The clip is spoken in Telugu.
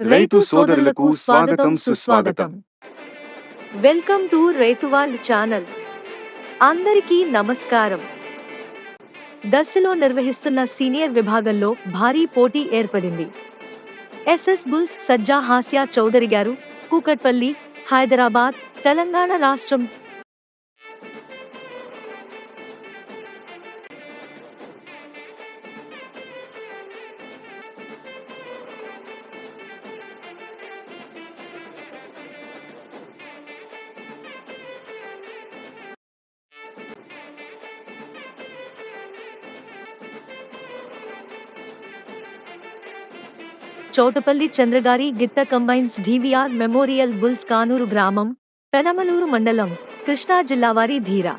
రైతు సోదరులకు స్వాగతం సుస్వాగతం. Welcome to Raitu world channel. అందరికీ నమస్కారం. దశలో నిర్వహిస్తున్న సీనియర్ విభాగంలో భారీ పోటీ ఏర్పడింది. ఎస్ఎస్ బుల్స్ సజ్జా హాస్యా చౌదరి గారు కూకట్పల్లి హైదరాబాద్ తెలంగాణ రాష్ట్రం చౌటపల్లి చంద్రగారి గిత్త combines DVR memorial bulls Kanuru గ్రామం పెనమలూరు మండలం కృష్ణా జిల్లా వారి ధీర